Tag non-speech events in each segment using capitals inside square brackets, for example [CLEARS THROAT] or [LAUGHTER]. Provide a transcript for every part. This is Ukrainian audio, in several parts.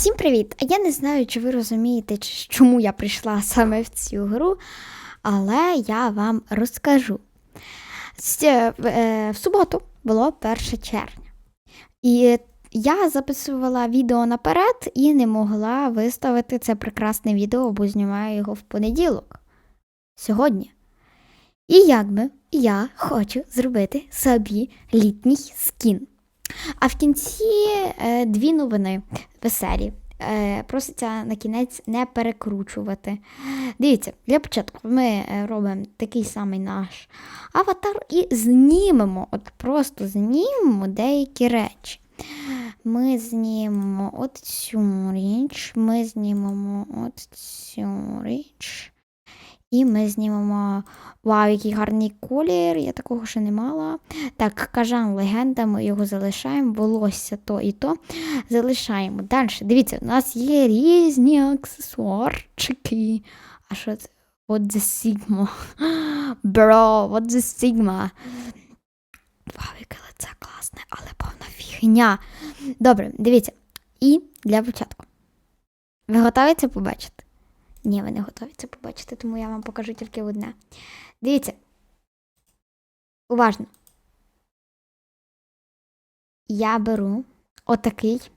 Всім привіт! Я не знаю, чи ви розумієте, чому я прийшла саме в цю гру, але я вам розкажу. Е, в- е, суботу було 1 червня. І я записувала відео наперед і не могла виставити це прекрасне відео, бо знімаю його в понеділок. Сьогодні. І якби я хочу зробити собі літній скін. А в кінці е, дві новини веселі. Е, проситься на кінець не перекручувати. Дивіться, для початку ми е, робимо такий самий наш аватар і знімемо, от просто знімемо деякі речі. Ми знімемо от цю річ, ми знімемо от цю річ. І ми знімемо вау, який гарний колір, я такого ще не мала. Так, кажан легенда, ми його залишаємо, волосся то і то залишаємо. Далі, дивіться, у нас є різні аксесуарчики. А що це? What the Sigma? Bro, what the Sigma? Вау, яке лице класне, але повна фігня. Добре, дивіться. І для початку. Ви готові це побачити? Ні, ви не готові це побачити, тому я вам покажу тільки одне. Дивіться. Уважно. Я беру отакий,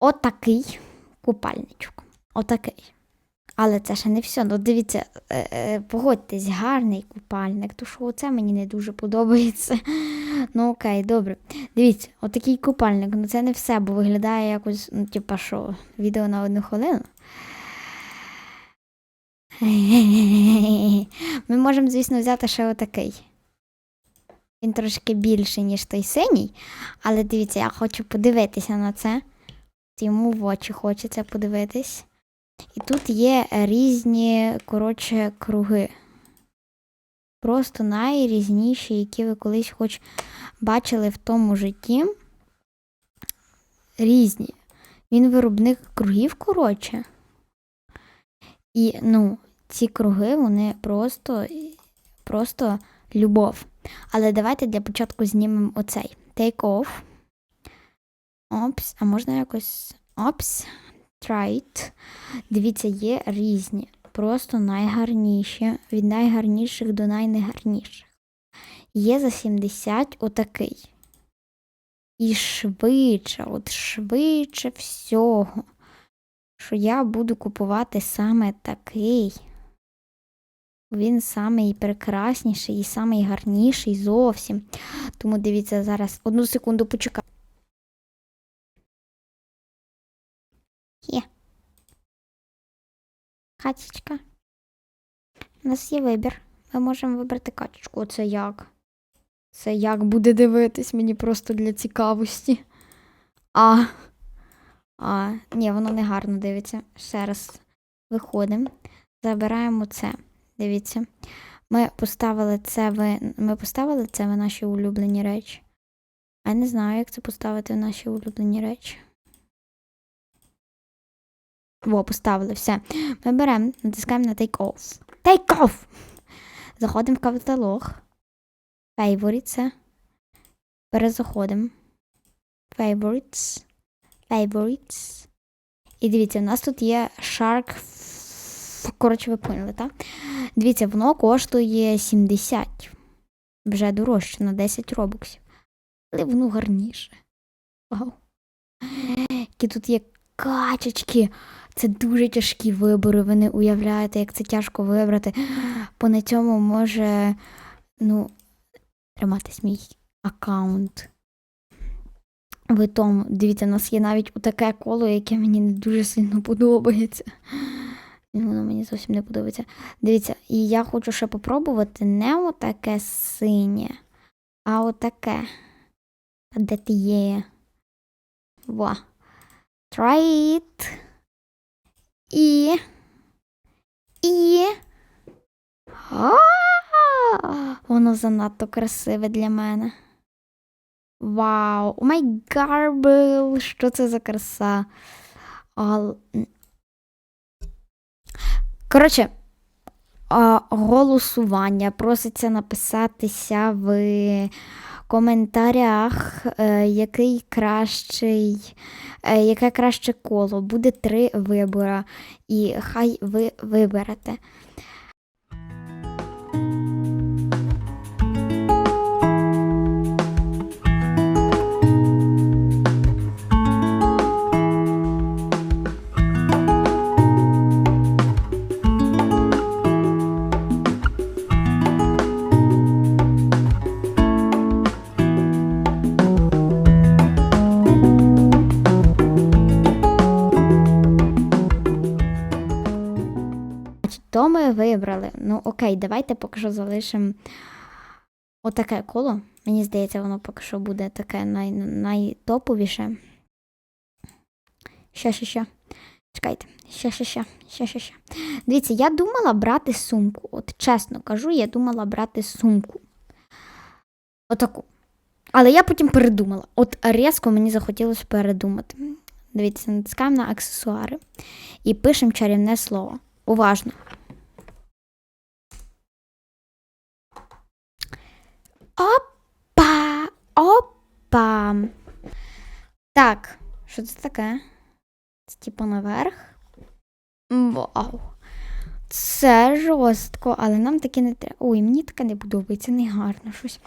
отакий купальничок. Отакий. Але це ще не все. Ну, дивіться, е, е, погодьтесь, гарний купальник, то що оце мені не дуже подобається. [LAUGHS] Ну, окей, добре. Дивіться, отакий купальник. Ну це не все, бо виглядає якось, ну, типа, що, відео на одну хвилину. [LAUGHS] Ми можемо, звісно, взяти ще отакий. Він трошки більший, ніж той синій, але дивіться, я хочу подивитися на це. Йому в очі хочеться подивитись. І тут є різні, коротше, круги. Просто найрізніші, які ви колись хоч бачили в тому житті. Різні. Він виробник кругів, коротше. І, ну, ці круги, вони просто, просто любов. Але давайте для початку знімемо оцей. Take off. Опс, а можна якось. Опс. Try it. Дивіться, є різні. Просто найгарніші. Від найгарніших до найнегарніших. Є за 70 отакий. І швидше, от швидше всього, що я буду купувати саме такий. Він самий прекрасніший і самий гарніший зовсім. Тому дивіться зараз одну секунду почекаю. Є. Качечка. У нас є вибір. Ми можемо вибрати качечку. Оце як? Це як буде дивитись мені просто для цікавості. А. А, ні, воно не гарно дивиться. Ще раз виходимо. Забираємо це. Дивіться. Ми поставили це в. Ми поставили це в наші улюблені речі. А я не знаю, як це поставити в наші улюблені речі. Во, поставили, все. Ми беремо, натискаємо на Take Off. Take Off! Заходимо в каталог. Favorites. Перезаходимо. Favorites. Favorites. І дивіться, у нас тут є Shark. Коротше, ви поняли, так? Дивіться, воно коштує 70. Вже дорожче на 10 робоксів. Але воно гарніше. Вау. Які тут є качечки. Це дуже тяжкі вибори. Ви не уявляєте, як це тяжко вибрати. Бо на цьому може, ну, триматись мій аккаунт. Ви тому, дивіться, у нас є навіть таке коло, яке мені не дуже сильно подобається. Воно мені зовсім не подобається. Дивіться, і я хочу ще попробувати не отаке синє, а отаке. Де ти є? Во. Try it. І. І. А! Воно занадто красиве для мене. Вау! О май гарбл! Що це за краса? Коротше, голосування. Проситься написатися в коментарях, е, який кращий, е, яке краще коло. Буде три вибора. І хай ви виберете. То ми вибрали. Ну, окей, давайте поки що залишимо отаке коло. Мені здається, воно поки що буде таке най, найтоповіше. Ще, ще, ще. Чекайте, ще, ще, ще, ще, ще, ще. Дивіться, я думала брати сумку. От чесно кажу, я думала брати сумку. Отаку. Але я потім передумала. От різко мені захотілося передумати. Дивіться, натискаємо на аксесуари і пишемо чарівне слово. Уважно. Опа! Опа! Так, що це таке? Це типу наверх. Вау! Це жорстко, але нам таке не треба. Ой, мені таке не подобається, не гарно щось.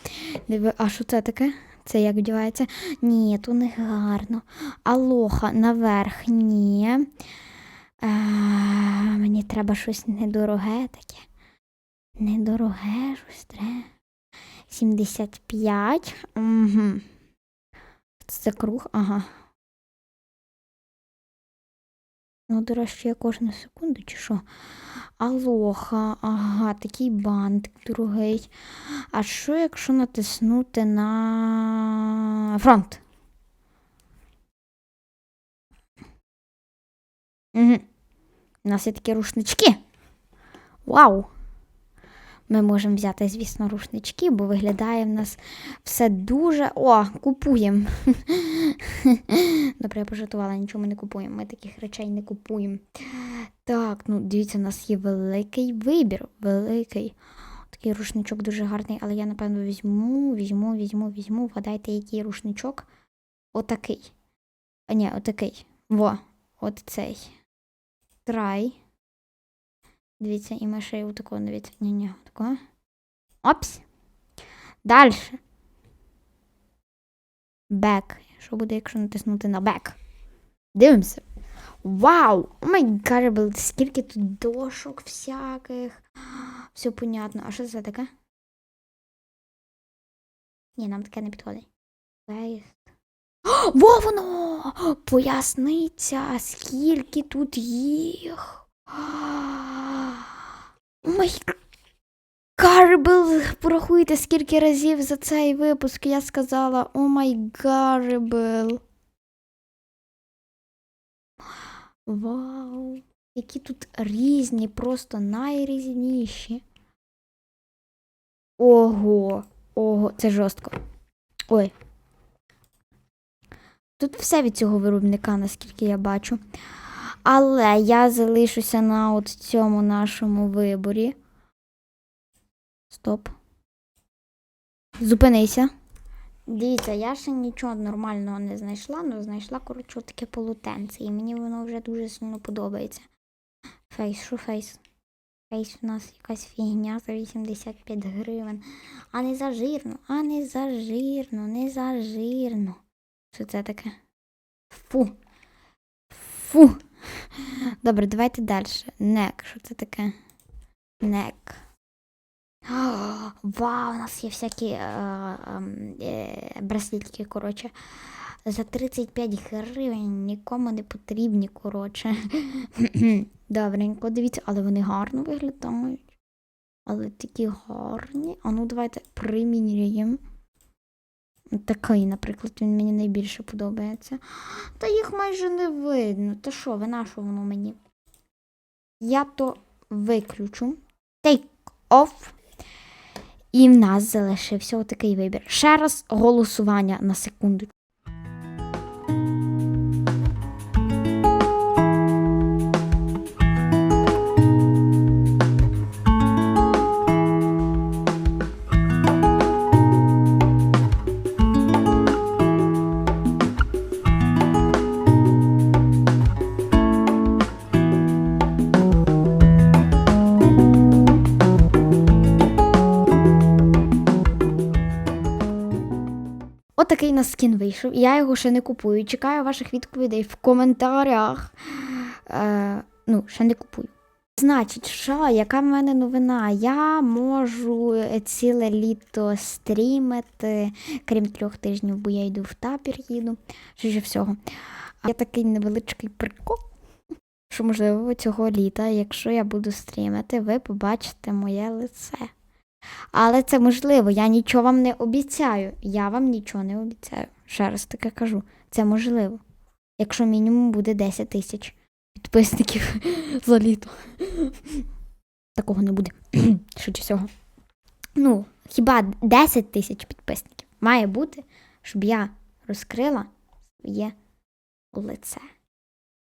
Диви, а що це таке? Це як вдівається? Ні, то не гарно. Алоха наверх, ні. А, мені треба щось недороге таке. Недороге щось треба. 75. Угу. Це круг, ага. Ну, дорожче я кожну секунду, чи що? Алоха, ага, такий бантик другий. А що, якщо натиснути на фронт? Угу. У нас є такі рушнички. Вау! Ми можемо взяти, звісно, рушнички, бо виглядає в нас все дуже. О, купуємо. [LAUGHS] Добре, я пожартувала, нічого ми не купуємо. Ми таких речей не купуємо. Так, ну дивіться, у нас є великий вибір. Великий. Такий рушничок дуже гарний, але я, напевно, візьму, візьму, візьму, візьму. Вгадайте, який рушничок. Отакий. А ні, отакий. Во, от цей. Трай. Дивіться, і ми ще й отакого, дивіться. Ні-ні, отакого. Опс. Далі. Бек. Що буде, якщо натиснути на бек? Дивимося. Вау! О май гад, скільки тут дошок всяких. Все понятно. А що це таке? Ні, нам таке не підходить. Веїст. Во воно! Поясниця, скільки тут їх. Май Гарбл, порахуйте, скільки разів за цей випуск я сказала О май Гарбл. Вау, які тут різні, просто найрізніші. Ого, ого, це жорстко. Ой. Тут все від цього виробника, наскільки я бачу. Але я залишуся на от цьому нашому виборі. Стоп. Зупинися. Дивіться, я ще нічого нормального не знайшла, але знайшла, коротше, таке полотенце. І мені воно вже дуже сильно подобається. Фейс, що фейс? Фейс у нас якась фігня за 85 гривень. А не за жирно, а не за жирно, не за жирно. Що це таке? Фу. Фу. Добре, давайте далі. Нек. Що це таке? Нек. Вау, у нас є всякі е, е, браслетки, коротше. За 35 гривень нікому не потрібні, коротше. [CLEARS THROAT] Добренько, дивіться, але вони гарно виглядають. Але такі гарні. А ну давайте приміряємо. Такий, наприклад, він мені найбільше подобається. Та їх майже не видно. Та що, ви на що воно мені? Я то виключу. Take off. І в нас залишився отакий вибір. Ще раз голосування на секунду. Отакий на скін вийшов. Я його ще не купую. Чекаю ваших відповідей в коментарях. Е, ну, ще не купую. Значить, що, яка в мене новина? Я можу ціле літо стрімити, крім трьох тижнів, бо я йду в табір їду. Що ж всього. Є такий невеличкий прикол, що, можливо, цього літа, якщо я буду стрімити, ви побачите моє лице. Але це можливо, я нічого вам не обіцяю. Я вам нічого не обіцяю. Ще раз таке кажу. Це можливо. Якщо мінімум буде 10 тисяч підписників [LAUGHS] за літо. Такого не буде. [CLEARS THROAT] Швидше всього. Ну, хіба 10 тисяч підписників має бути, щоб я розкрила своє лице.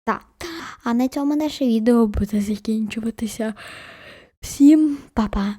Так. А на цьому наше відео буде закінчуватися. Всім па-па.